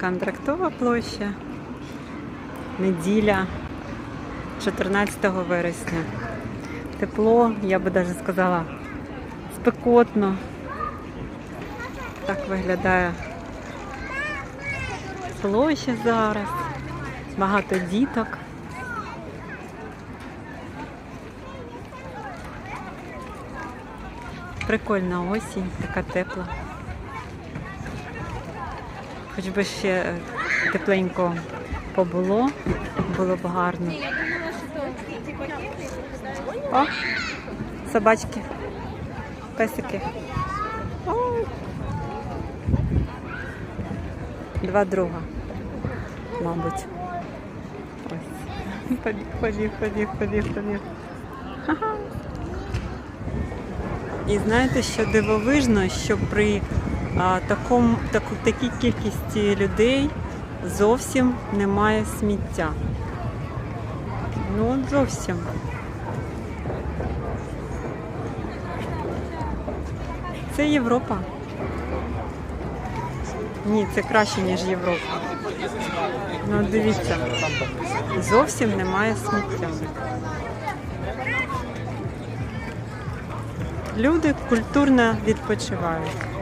Контрактова площа. Неділя 14 вересня. Тепло, я би навіть сказала, спекотно. Так виглядає площа зараз. Багато діток. Прикольна осінь, така тепла. Хоч би ще е, тепленько побуло, було б гарно. О, собачки, песики. Ой. Два друга, мабуть. Ось. Побіг, побіг, побіг, побіг, побіг. І знаєте, що дивовижно, що при а, такому, таку, такій кількості людей зовсім немає сміття. Ну, зовсім. Це Європа. Ні, це краще, ніж Європа. Ну, дивіться, зовсім немає сміття. Люди культурно відпочивають.